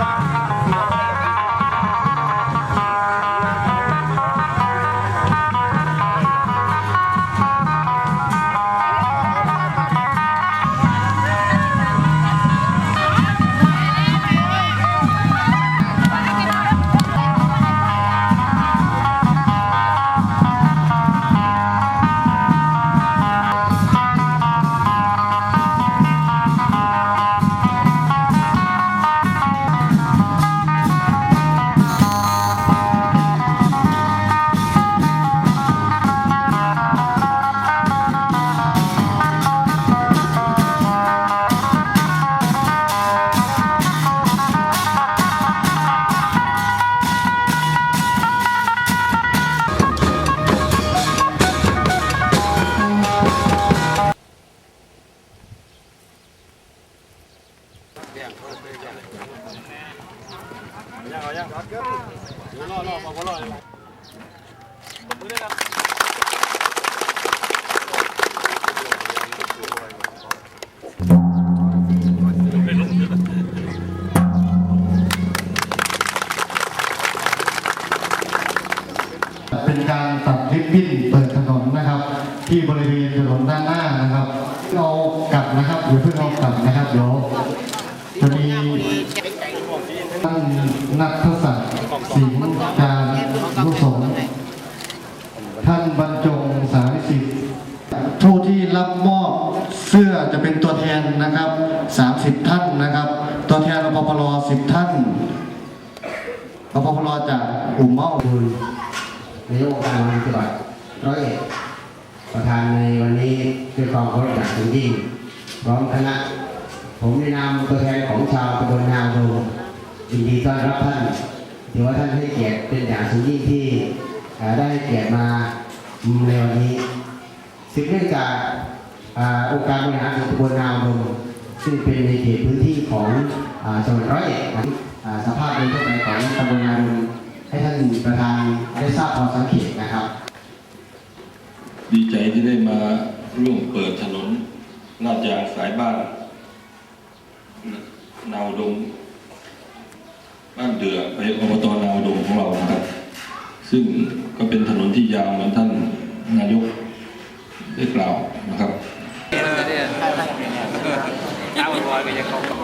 Tchau. ยังเอายังเดี๋ยวรอรอพอรอเลยมือได้ครับเป็นการตัดริบบิ้นเปิดถนนนะครับ ที่บริเวณถนนด้านหน้านะครับเอากลับนะครับอย่าเพิ่งเอากลับนะครับเดี๋ยว จะมีท่านนักทศักดิ์สิงห์การลูกสงท่านบรรจงสาริสิทธิ์ผู้ที่รับมอบเสื้อจะเป็นตัวแทนนะครับ 30 ท่านนะครับ ตัวแทนรปภร10 ท่านรปภรจากอุ่มเมาคุณนายกองค์การบริหารจังหวัดร้อยเอ็ดประธานในวันนี้ด้วยความเคารพอย่างยิ่งพร้อมคณะ ผมในนามตัวแทนของชาวตำบลนาวโดยินดีต้อนรับท่านถือว่าท่านให้เกียรติเป็นอย่างสูงยิ่งที่ได้เกียรติมาในวันนี้สืบเนื่องจากอ่าองค์การบริหารส่วนตำบลนาวโดซึ่งเป็นในเขตพื้นที่ของจังหวัดร้อยเอ็ดนะสภาพโดยทั่วไปของตำบลนาวโดให้ท่านประธานได้ทราบพอสังเกตนะครับ ดีใจที่ได้มาร่วมเปิดถนนลาดยางสายบ้าน นาวดงบ้านเดือไปอบตนาวดงของเรานะครับ ซึ่งก็เป็นถนนที่ยาวเหมือนท่านนายกได้กล่าวนะครับตาไว้ก็จะเขา